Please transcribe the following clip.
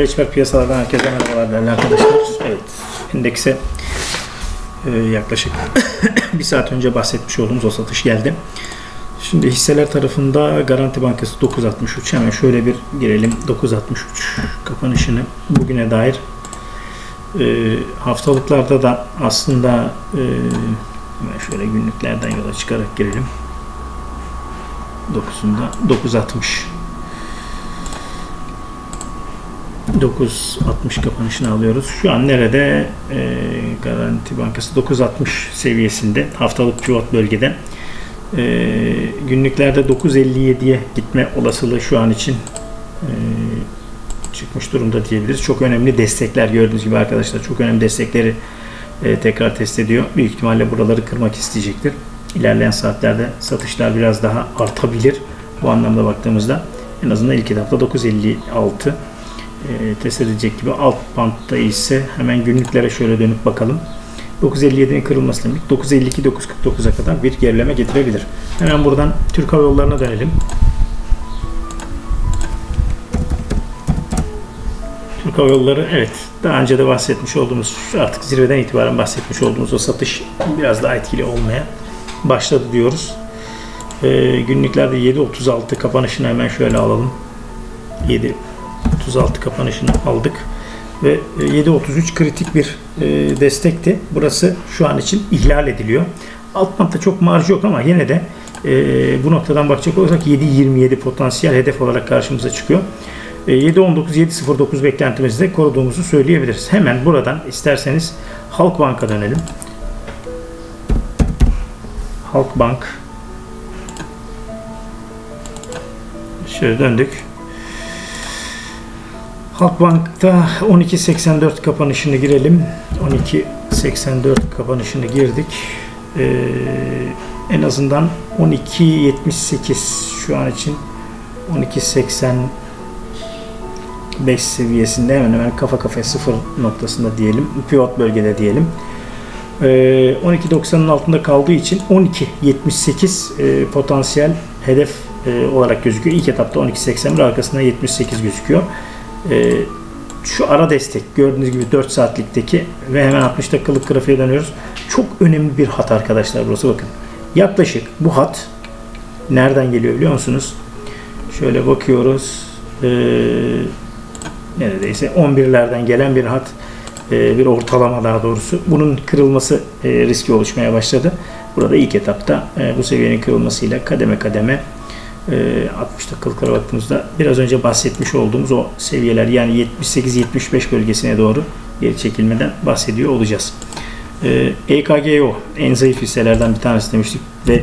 Ekber piyasalardan herkese merhabalar değerli arkadaşlar. Evet, endekse e, yaklaşık bir saat önce bahsetmiş olduğumuz o satış geldi. Şimdi hisseler tarafında Garanti Bankası 9.63 hemen şöyle bir girelim 9.63 kapanışını bugüne dair e, haftalıklarda da aslında e, hemen şöyle günlüklerden yola çıkarak girelim 9'unda 9.60 9.60 kapanışını alıyoruz. Şu an nerede? E, Garanti Bankası 9.60 seviyesinde haftalık pivot bölgede. E, günlüklerde 9.57'ye gitme olasılığı şu an için e, çıkmış durumda diyebiliriz. Çok önemli destekler gördüğünüz gibi arkadaşlar. Çok önemli destekleri e, tekrar test ediyor. Büyük ihtimalle buraları kırmak isteyecektir. İlerleyen saatlerde satışlar biraz daha artabilir. Bu anlamda baktığımızda en azından ilk etapta 9.56 e, test edilecek gibi alt bantta ise hemen günlüklere şöyle dönüp bakalım. 9.57'nin kırılması demek 9.52-9.49'a kadar bir gerileme getirebilir. Hemen buradan Türk Hava Yolları'na dönelim. Türk Hava Yolları evet daha önce de bahsetmiş olduğumuz artık zirveden itibaren bahsetmiş olduğumuz o satış biraz daha etkili olmaya başladı diyoruz. Ee, günlüklerde 7.36 kapanışını hemen şöyle alalım. 7 36 kapanışını aldık ve 7.33 kritik bir e, destekti. Burası şu an için ihlal ediliyor. Alt bantta çok marj yok ama yine de e, bu noktadan bakacak olursak 7.27 potansiyel hedef olarak karşımıza çıkıyor. 7.19 7.09 beklentimizde koruduğumuzu söyleyebiliriz. Hemen buradan isterseniz Halkbank'a dönelim. Halkbank şöyle döndük. Halkbank'ta 12.84 kapanışını girelim. 12.84 kapanışını girdik. Ee, en azından 12.78 şu an için 12.85 seviyesinde hemen hemen kafa kafaya sıfır noktasında diyelim. Pivot bölgede diyelim. Ee, 12.90'ın altında kaldığı için 12.78 e, potansiyel hedef e, olarak gözüküyor. İlk etapta 12.81 arkasında 78 gözüküyor. E, şu ara destek gördüğünüz gibi 4 saatlikteki ve hemen 60 dakikalık grafiğe dönüyoruz. Çok önemli bir hat arkadaşlar burası bakın. Yaklaşık bu hat nereden geliyor biliyor musunuz? Şöyle bakıyoruz. E, neredeyse 11'lerden gelen bir hat. E, bir ortalama daha doğrusu. Bunun kırılması e, riski oluşmaya başladı. Burada ilk etapta e, bu seviyenin kırılmasıyla kademe kademe 60 dakikalıklara baktığımızda biraz önce bahsetmiş olduğumuz o seviyeler yani 78-75 bölgesine doğru geri çekilmeden bahsediyor olacağız. EKGO en zayıf hisselerden bir tanesi demiştik ve